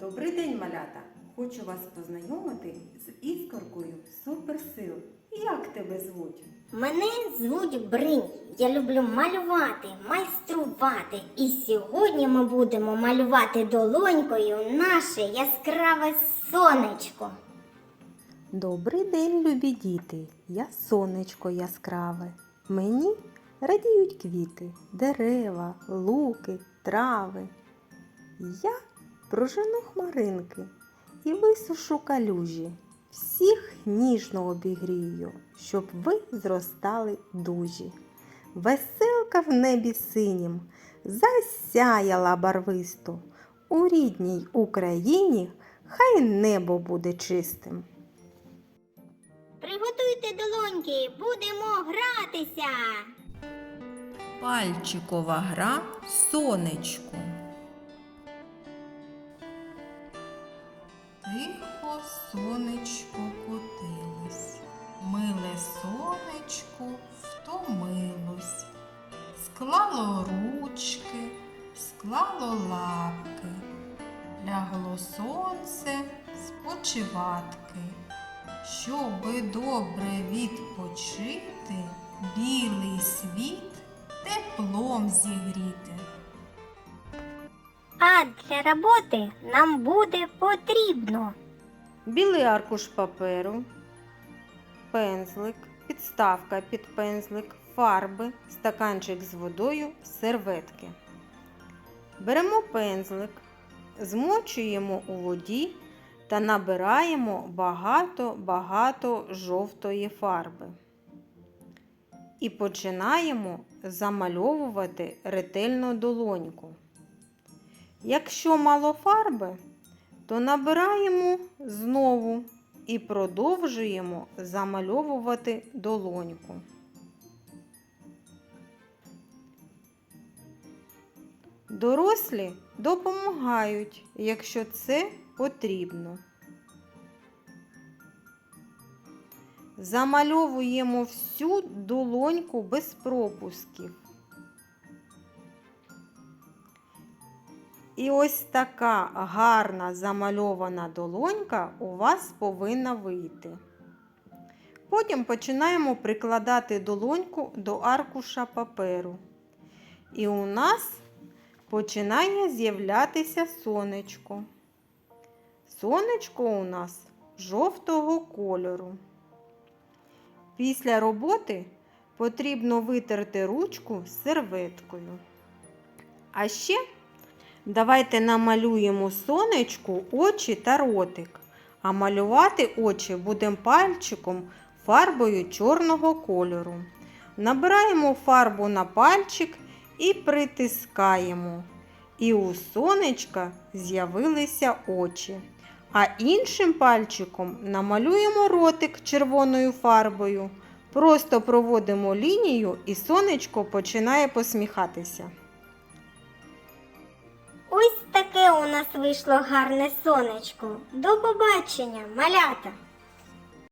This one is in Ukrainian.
Добрий день, малята! Хочу вас познайомити з іскоркою суперсил. Як тебе звуть? Мене звуть Бринь. Я люблю малювати, майструвати. І сьогодні ми будемо малювати долонькою наше яскраве сонечко. Добрий день, любі діти! Я сонечко яскраве. Мені радіють квіти, дерева, луки, трави. Я прожену хмаринки і висушу калюжі. Всіх ніжно обігрію, щоб ви зростали дужі. Веселка в небі синім засяяла барвисто. У рідній Україні хай небо буде чистим. Приготуйте долоньки, будемо гратися. Пальчикова гра сонечку. Тихо сонечко котилось, миле сонечко втомилось, склало ручки, склало лапки, лягло сонце спочиватки. Щоби добре відпочити, білий світ теплом зігріти. А для роботи нам буде потрібно Білий аркуш паперу, пензлик, підставка під пензлик, фарби, стаканчик з водою, серветки. Беремо пензлик, змочуємо у воді та набираємо багато-багато жовтої фарби. І починаємо замальовувати ретельно долоньку. Якщо мало фарби, то набираємо знову і продовжуємо замальовувати долоньку. Дорослі допомагають, якщо це потрібно. Замальовуємо всю долоньку без пропусків. І ось така гарна замальована долонька у вас повинна вийти. Потім починаємо прикладати долоньку до аркуша паперу. І у нас починає з'являтися сонечко. Сонечко у нас жовтого кольору. Після роботи потрібно витерти ручку серветкою. А ще Давайте намалюємо сонечку, очі та ротик. А малювати очі будемо пальчиком фарбою чорного кольору. Набираємо фарбу на пальчик і притискаємо. І у сонечка з'явилися очі. А іншим пальчиком намалюємо ротик червоною фарбою. Просто проводимо лінію і сонечко починає посміхатися. Ось таке у нас вийшло гарне сонечко. До побачення, малята!